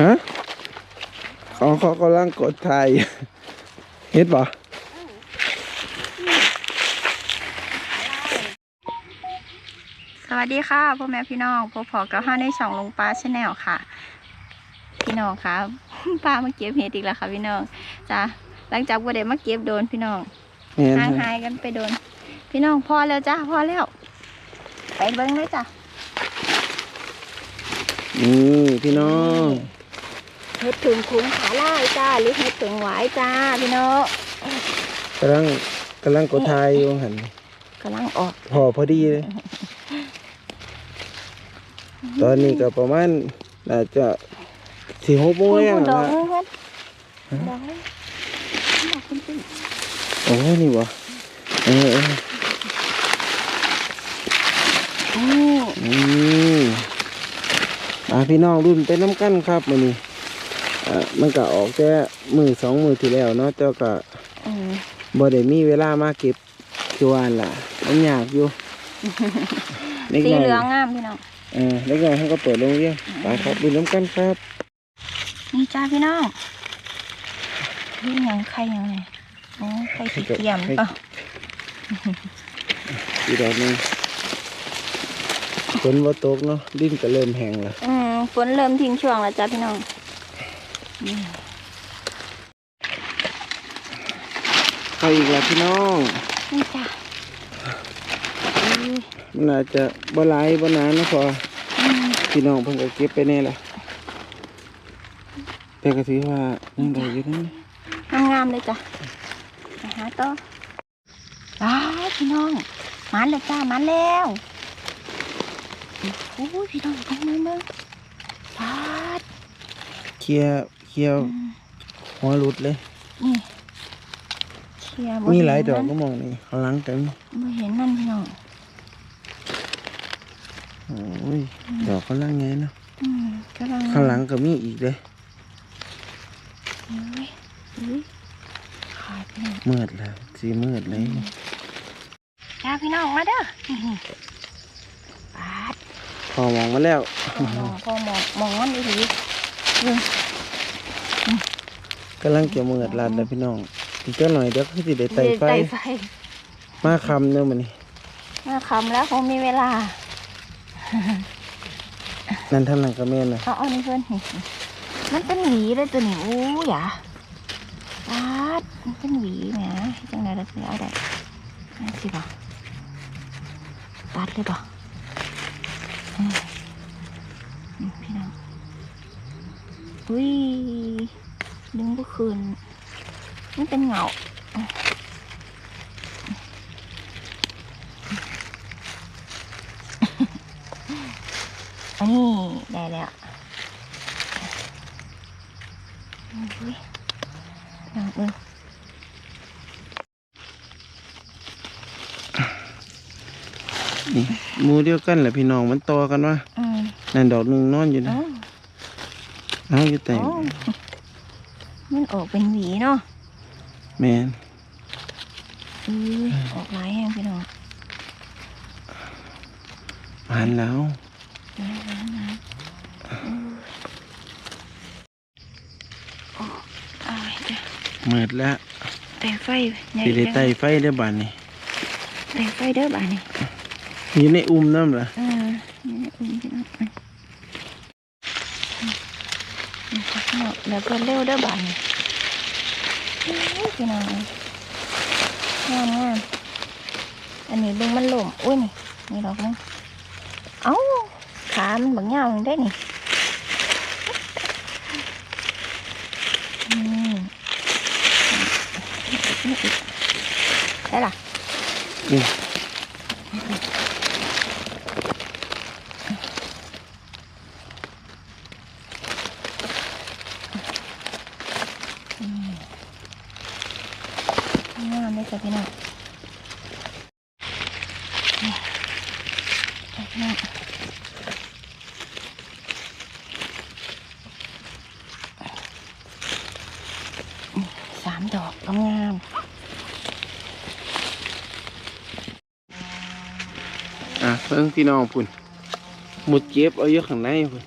ฮะเขาเขากำลังกดไทยเฮ็ดบ่สวัสดีค่ะพ่อแม่พี่น้องพบพอกับห้าในช่องลงปลาชาแนลค่ะ พี่น้องคะปลามาเก็บเห็ดอีกแล้วค่ะ พี่น้องจ้ะหลังจากวันเดมาเก็บโดนพี่น้องแม่นห่างฮะหายกันไปโดน พี่น้องพอแล้วจ้าพอแล้ว ไปเบิ้งเลยจ้ะนี่พี่น้อง เห็ดถึงคุ้งขาล่ายจ้าหรือเห็ดถึงหวายจ้าพี่น้องกำลังกำลังกดไทยอยู่หันกำลังออกพอพอดีเลย ตอนนี้ก็ประมาณน่าจะสี่หกโมงแล้วดอกนะเงินดอกเงินดอกขึ้นโอ้นี่บ่เออเออๆอืมอืมอ่าพี่น้องรุ่นไปน้ำกันครับมื้อนี้อ่า มันก็ออกแต่มือสองมือที่แล้วเนาะแต่ก็อืมบ่ได้มีเวลามาเก็บจวนล่ะ มันยากอยู่เล็กสีน้อยเหลืองงามพี่น้องเออเล็กน้อยเขาก็เปิดโรงเรียนไปครับรุ่นน้ำกันครับ นี่จ้าพี่น้องนี่ยังไข่ยังไงโอ้ไข่สีเกียมหรือเปล่าอีกดอกหนึงฝนว่าตกเนาะดินก็เริ่มแห้งแล้วอืมฝนเริ่มทิ้งช่วงแล้วจ้าพี่น้อง นี่เข้าอีกแล้วพี่น้องนี่จ้าอุ้ยมันอาจจะบ่หลายบ่นานนะพออืมพี่น้องเพิ่นก็เก็บไปแน่ละแต่ก็ถือว่ายังได้อยู่นะงามๆเลยจ้ะไปหาต่อว้าวพี่น้องมันแล้วจ้ามันแล้วโอ้ยพี่น้องต้องมือมึงปาดเคลียร์ เคลียร์อืมหัวหลุดเลยนี่เชียร์บ่มีหลายดอกเนก็มันมองนี่ข้างหลังกันไม่เห็นมันพี่น้องโอ้ยดอกข้างหลังไงเนาะอืมกำลังข้างหลังก็มีอีกเลยอุ้ยอุ้ยขาดพี่น้องมืดแล้วสีมืดเลยจ้าพี่น้องมาเด้อปาดพอมองมาแล้วพ่อมองพ่อมองมองมันดีดีอืม กำลังจะมืดลัดแล้วพี่น้องอีกเจ้าหน่อยเดี๋ยวคือสิได้ไต่ไฟไต่ไฟมาคำเนาะมันนี่มาคำแล้วคงมีเวลา นั่นท่านหลังก็แม่นนะเอาเอานี่เพื่อนนี่มันเป็นหวีเลยตัวนี้อู้หยาปาดมันเป็นหวีแหมจังไดเราจะเอาได้นั่นสิบ่ตัดเลยบ่อืมนี่พี่น้องอุ้ย ดึงก็คืนมันเป็นเหงาอันนี้ได้แล้วอุ้ยน้องเอ้ยนี่หมูเดียวกันแหละพี่น้องมันต่อกันว่าอืมนั่นดอกหนึ่งนอนอยู่นะเอ้าเอาอยู่แต่โอ้ มันออกเป็นหวีเนาะแม่นอือออกหลายแห้งพี่น้องผ่านแล้วน้ำน้ำน้ำอือโอ้อายจ้ะมืดแล้วไต่ไฟใหญ่สิได้เด้อไต่ไฟได้บานนี่ไต่ไฟเด้อบ้านนี่อยู่ในอุ้มน้ำล่ะเออนี่อุ่นพี่น้องอืมอืมนี่ค่ะพี่น้อง เดี๋ยวก็เร็วเด้อบ้านพี่น้องงามงามอันนี้เบิ่งมันหล่มอุ้ยนี่นี่ดอกนึงเอ้าขามันบังยาได้นี่อืมได้ล่ะนี่งามเลยจ้ะพี่น้องนี่จ้ะพี่น้องนี่สามดอกงาม อะ เพิ่งพี่น้องพุ่นหมุดเก็บเอาอยู่ข้างในพุ่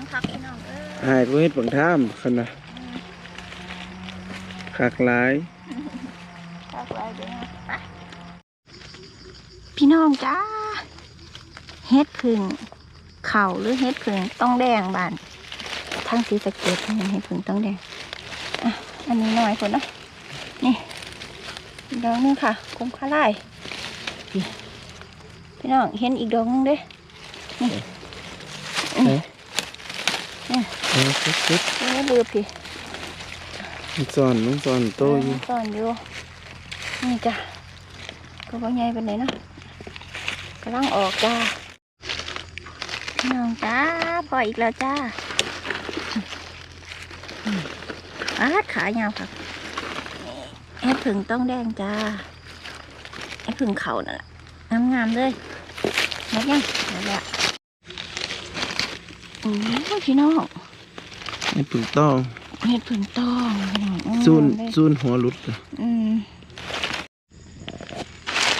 นคักพี่น้องเอ้ยหายก็เฮ็ดบังท่ามคันนะคักหลายคักหลายเด้อไปพี่น้องจ้าเฮ็ดพึ่งเข่าหรือเฮ็ดพึ่งต้องแดงบานทั้งสีสะเก็ดทั้งเฮ็ดพึ่งต้องแดงอะอันนี้หน่อยคนเนาะนี่อีกดอกหนึงค่ะคมคาไล่ พี่พี่น้องเห็นอีกดอกหนึงเด้นี่เอ๊ะเอ๊ะคิดคิดนี่เบือพี่มันซ่อนมันซ่อนโตอยู่ตอนอยู่นี่จ้ะก็บ่ใหญ่เป็นไหนเนาะกำลังออกจ้าพี่น้องจ้าพออีกแล้วจ้าอืมอาดขายาวครับแอดผึ่งต้องแดงจ้า แอดผึ่งเขานั่นแหละงามๆเลยหมดยังหมดแล้วอืมพี่น้องไอ้ปึกต้องเห็ดผึ่งต้องพี่น้องอืมซูนเลยซูนหัวหลุดเลยอืม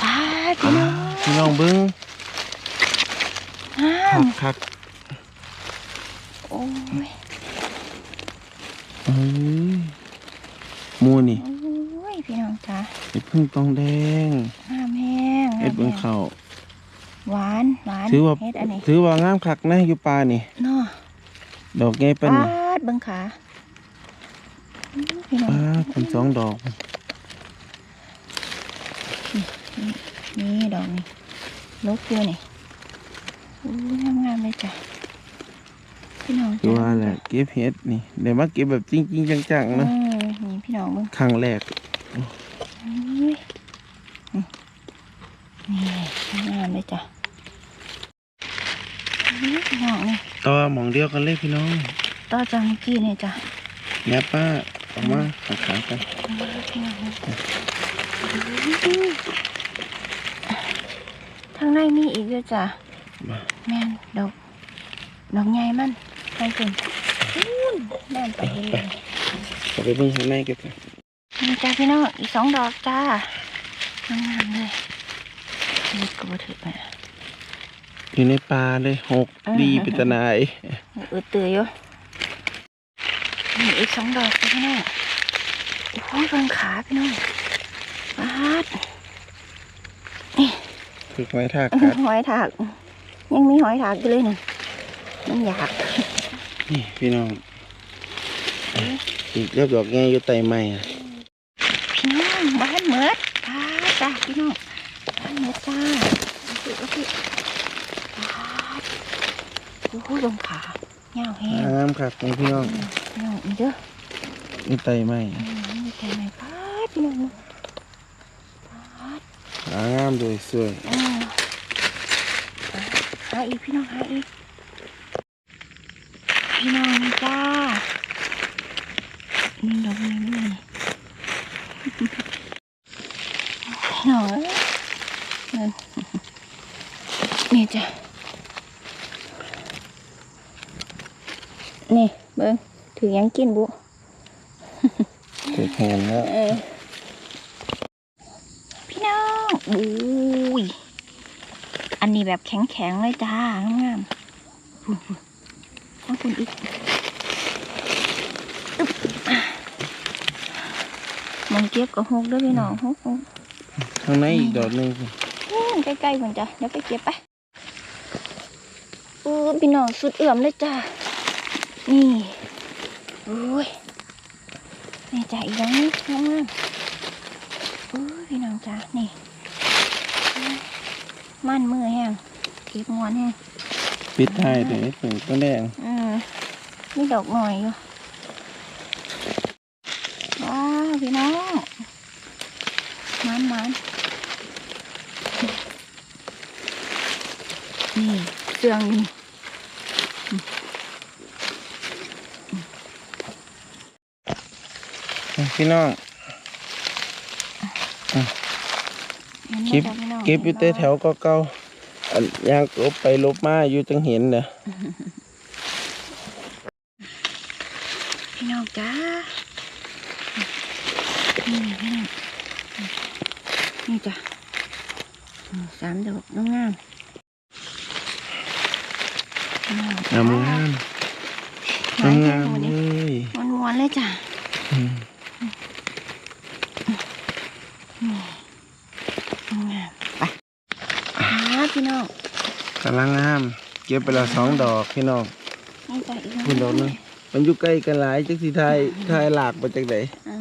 ตาพี่น้องพี่น้องเบิ้งห้าคัมกคักโอ้ยเอ้ยหมูนี่โอ้ยพี่น้องจ้าไอ้พึ่งต้องแดงห้ามแห้ง เอ็ดเบิ้งห้ามแห้งเขาหวานหวานถือว่าเฮ็ดอันนี้ถือว่างามคักนะอยู่ป่านี่เนาะดอกใหญ่ปานปานี่ดเบิ้งขาอืมพี่น้องป้าเป็นสองดอกนี่ดอกนี่ลุกอยู่นี่โอ้ยงามๆเลยจ้ะพี่น้องคือว่าแหละเก็บเห็ดนี่เดี๋ยวมาเก็บแบบจริงๆจังๆอืนะมนี่พี่น้องเบิ้งครั้งแรก นี่นี่งามเลยจ้ะนี่พี่น้องนี่ต่อหมองเดียวกันเลยพี่น้องต่อจากเมื่อกี้นี่จ้ะแม่ป้าออกมาขางๆกันทางในมีอีกด้วยจ้ะมาแม่นดอกดอกใหญ่มันไปถึงนู่นแม่นไปเห็นเลยเอาไปเบิ่งข้างในกันค่ะนี่จ้าพี่น้องอีกสองดอกจ้างามๆเลย นี่ก็บ่ถือมาอยู่ในป่าเลยหกดีป็นตนายอืดเตือยู่นี่อีกสองดอกพี่น้องโอ้ยเบิ่งขาพี่น้องปาดคือไม้ทากกัดหอยถากยังมีหอยถากอยู่เลยนี่มันอยากนี่พี่น้องอีกเรียบดอกไงอยู่ใต้ไม้อะพี่น้องบ้านเหมือดปาดจ้าพี่น้อง จ้าโอเคโอเคปาดโอ้โหลงขาเงาวแห้งงามครับนี่พี่น้องพี่น้องอีกเด้ออยู่ใต้ไม้อืมมีใจไหมปาดพี่น้องปาดหางามโดยสวยอืมหาอีกพี่น้องหาอีกพี่น้องจ้านี่ดอกนี้นี่พี่น้องเอ้ยนั่นนี่ จ้ะนี่เบิ้งถือยังกินบุเกิดแหนแล้วเออพี่น้องอุ้ยอันนี้แบบแข็งๆเลยจ้างามๆพุ่นๆทั้งคุณอีกอึ๊บมองเก็บกับหกด้วยพี่น้องหกหกข้างในอีกดอกหนึงอืมใกล้ๆเหมือนจ้ะเดี๋ยวไปเก็บไป อู้พี่น้องสุดเอื่อมเลยจ้านี่โอ้ยนี่จ้ะอีกแล้วนี่งามๆอู้พี่น้องจ้านี่มันมือแห้งเก็บงวนแห้งปิดท้ายด้วยไอ้ผึ่งต้องแดงอืมมีดอกหน่อยอยู่ว้าวพี่น้องมันมันนี่เสื่องนี่ พี่น้องเห็นไหมเก็บจ๊ะพี่น้องเก็บอยู่แต่แถวเก่าๆอันยางลบไปลบมาอยู่จังเห็นเด้อพี่น้องจ้านี่พี่น้องนี่จ้ะอืมสามดอกงามๆพี่น้องงามจ้างามหมายแห้งางมวันๆเลนี้ยมันม้วนๆเลยจ้ะ อืม งามไปหาพี่น้อง กำลังงาม เก็บไปแล้วสองดอกพี่น้องนี่จ้ะอีกคุณดอกหนึงมันอยู่ใกล้กันหลายจักสิทายทายหลากมาจากไหนอ่า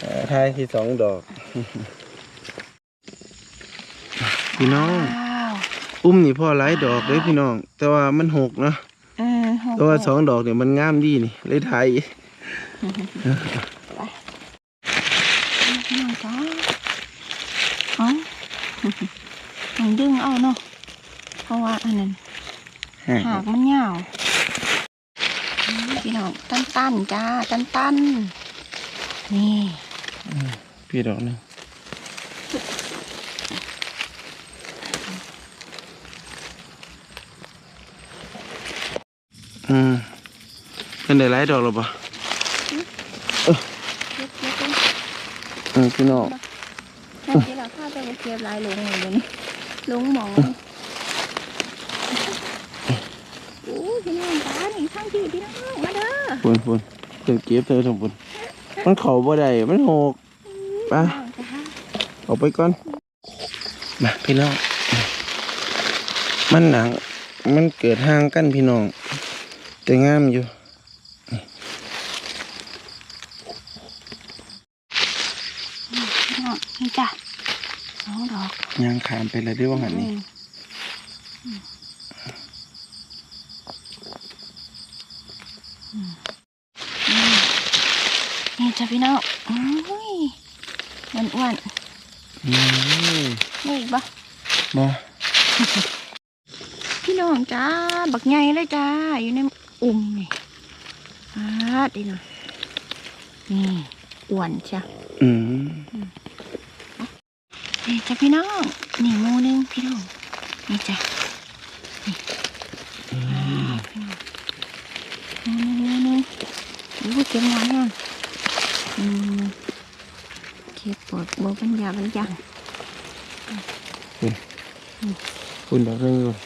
เอ่อทายที่สองดอก พี่น้องว้าวอุ้มนี่พ่อหลายดอกเลยพี่น้อง แต่ว่ามันหกเนาะเออหกแต่ว่าสองดอกเนี่ยมันงามดีนี่ เลยไทยพี่น้องจ้าเอ๋อมันดึงเอาเนาะ เพราะว่าอันนั้นหากมันยาวนี่พี่น้องตันตันๆจ้าตันตันๆนี่พี่ดอกหนึงอืมเป็นได้หลายดอกหรอปะเก็บเก็บเก็บอืมพี่น้องนั่นที่เราพาไปเก็บลายลงเลยเดี๋ยวนี้ลงหมองโอ้ย พี่น้องจ้านี่ข้างพี่พี่น้องมาเด้อปุ่นปุ่นเดี๋ยวเก็บเธอทั้งปุ่นมันเขาบ่ได้มันหกไปออกไปก่อนมาพี่น้องมันหนังมันเกิดห่างกันพี่น้องแต่งามอยู่พี่น้องนี่จ้ะสองดอกยางขามไปเลยด้วยว่าหันนี่ อืมอืมอืม นี่จ้ะพี่น้องอุ้ยมันอ้วนอืมๆนี่อีกปะมาพี่น้องจ้า บักใหญ่เลยจ้า อยู่ในอุ่มนี่ปาดดีหน่อยนี่อ้วนจ้ะอืมนี่จ้ะพี่น้อง นี่หมูหนึงพี่น้อง นี่จ้ะนี่อ้าวพี่น้องหมูหนึงหมูหนึงอู้เก็บงานยังอืม เก็บปวดโบปัญญาบรรยังคุณดอกนึงก่อน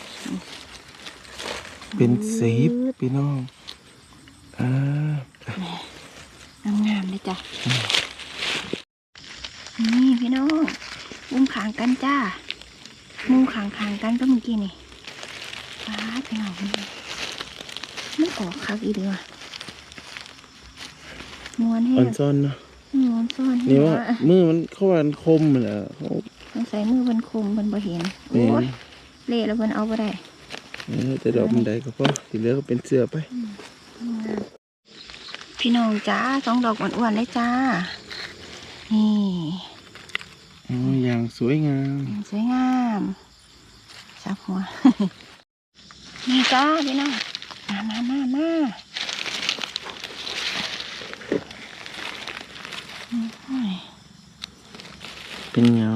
เป็นสีบพี่น้องอ่างามๆเลยจ้ะ นี่พี่น้องมุมขางกันจ้า มุมขางขางๆกันก็เมื่อกี้นี่ป้าดพี่น้องมันมันออกคักอีเดียวะมวนให้อ่อนซ่อนเนาะ มวนซ่อนให้นี่ว่าว่ามือมันเข้าวันคมเหรอเขามันใส่มือมันคมมันบ่เห็นเอโอ้อยเละแล้วมันเอาไปได้เออแต่ดอกมันใดก็พอที่เหลือก็เป็นเสื้อไป พี่น้องจ้าสองดอกอ้วนๆเลยจ้า นี่อ๋ออย่างสวยงาม สวยงามสับหัวนี่จ้าพี่น้องมามามามาอืมโอ้ย เป็นเงา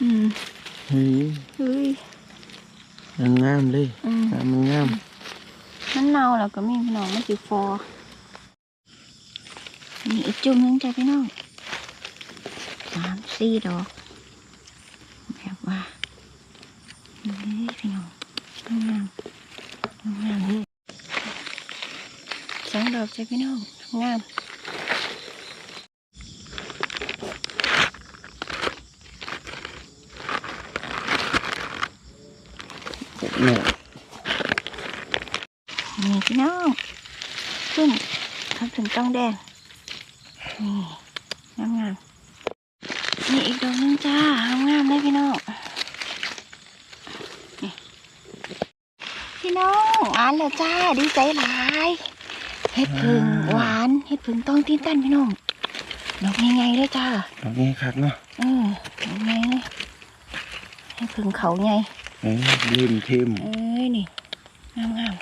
อืมเฮ้ยเฮ้ยยังงามเลยอืมงามมันงามมันเน่าแล้วก็มีพี่น้องมันสิฟอมีอีกจุ่มหนึงจ้ะพี่น้องสามสี่ดอก แบบว่านี่พี่น้องงามงามเลยสองดอกจ้ะพี่น้องงาม เนี่ย นี่พี่น้องขึ้นทำถึงต้องแดง นี่งามงามๆนี่อีกดอกหนึงจ้างามงามๆเลยพี่น้องนี่พี่ น้องอ่านแล้วจ้าดีใจหลายเฮ็ดผึ่งหวานเฮ็ดผึ่งต้องตีนกันพี่น้องดอกใหญ่ๆเลยจ้าดอกนี้คักเนาะเออดอกใหญ่เลยเฮ็ดผึ่งเขาใหญ่เอ้ยริมเข้มเอ้ยนี่งามงาม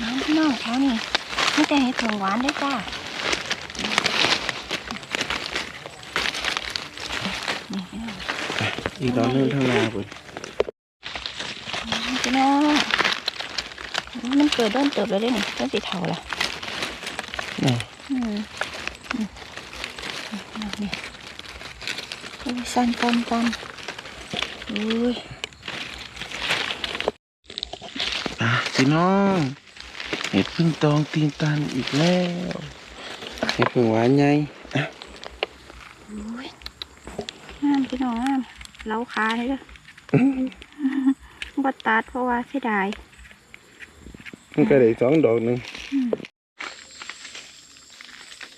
น้ำพี่น้องแถวนี้ไม่แต่เห็ดผงหวานด้วยจ้านี่พี่น้องอีกดอกหนึงทางนาพุ่น พี่น้องมัน เกิดด้นเติบแล้วเด้นี่ต้นสีเทาละนี่อืมอืมนี่โอ้ยสั้นสั้นสั้นอุ้ยอะพี่น้องเห็ดพึ่งตองตีนตันอีกแล้วเห็ดพึ่งหวานไงโอ้ยงามพี่น้องงามเล้าขาเลยเด้อบัดตัดเพราะว่าเสียดาย มันก็ได้สองดอกหนึ่ง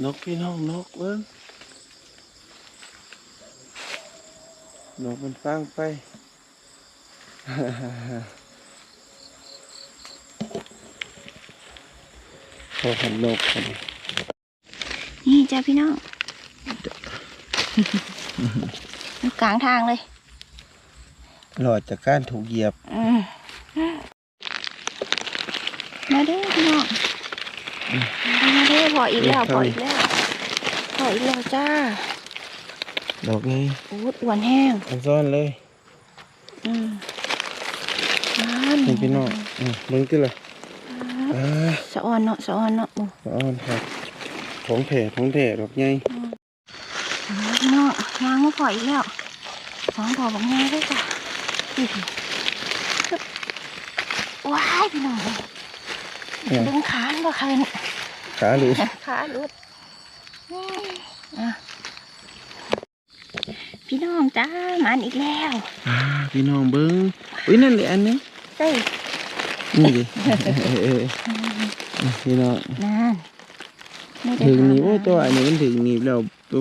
นกพี่น้องนกเบิ้งนกมันฟังไปพอเห็นนกพอดีนี่จ้าพี่น้องอยู่กลางทางเลยหลอดจากก้านถูกเหยียบ อืมมาเด้อพี่น้องมา เด้อพออีกแล้วพออีกแล้วพออีกแล้วจ้า ดอกไงโอ้ยอ้วนแห้งอันซ่อนเลย อืมนั่นนี่พี่น้องอืมมึงที่ละอ่าสะออนเนาะสะออนเนาะโอ้ซ่อนครับของแผ่ของแผ่ดอกไงพี่น้องยางมาพออีกแล้วสองพอบอกง่ายเลยจ้ะอีกว้ายพี่น้องเอ้ยเนี่ย ดึงขาบ่คืนขาหรือขาหลุดอะพี่น้องจ้ามันอีกแล้วอ่าพี่น้องเบิ้งอุ้ยนั่นเลยอันนึงเฮ้ยนี่ดิเออพี่น้องนั่นไม่ได้ถึงหนีบทำโอ้ตัวอันนี้มันถึงหนีบแล้วตัว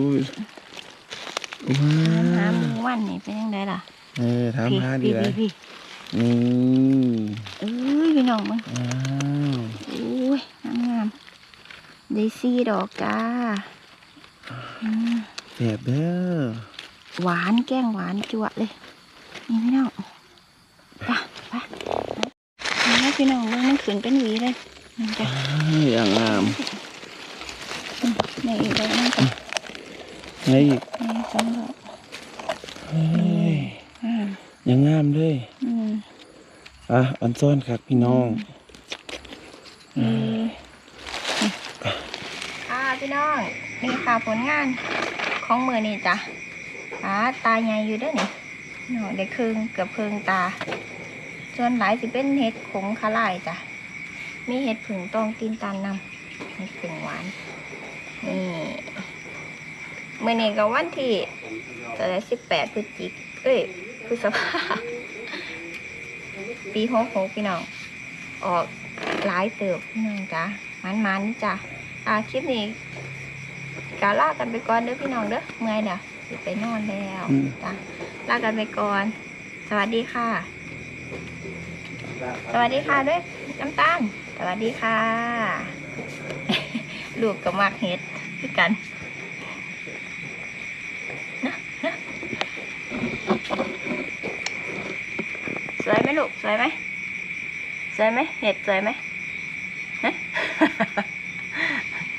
ว้าน้ำวน้ำวันนี่เป็นยังไงล่ะเออถามหาดีพี่เลยพี่พี่นี่เอ้ยพี่น้องมึง อ้าว อุ้ยงามงามๆ ได้ซี่ดอกจ้าอืมแบบเด้อหวานแกล้งหวานจั่วเลย นี่พี่น้องไปไปนี่พี่น้องมึงมันขืนเป็นหวีเลยนี่จ้ะอ้าวอย่างงามนี่อีกแล้วนั่นจ้ะไงอีกนี่สองดอกเฮ้ยอืมอย่างงามเลยอืมอะอันซ่อนครับพี่น้องอืมค่ะ พี่น้องนี่ค่ะผลงานของมือนี่จ้ะตาตาใหญ่อยู่ด้วยนี่เนาะเด็กครึ่งเกือบครึ่งตา ส่วนหลายสิเป็นเห็ดขมคาลายจ้ะมีเห็ดผึ่งตองตีนตันนำเห็ดผึ่งหวานนี่มื่อนี้ก็วันที่จะได้สิบแปดพฤศจิกเอ้ยพฤษภาปีหกหกพี่น้องออกหลายเติบพี่น้องจ้ะมันมันๆจ้ะอ่าคลิปนี้ กาลากันไปก่อนเด้อพี่น้องเด้อเมื่อยเด้อสิไปนอนแล้วอืมจ้ะลากันไปก่อน สวัสดีค่ะ สวัสดีค่ะด้วยน้ำตาล สวัสดีค่ะ ลูกกับมักเห็ดคือกันนะนะสวยไหมลูกสวยไหมสวยไหมเห็ดสวยไหม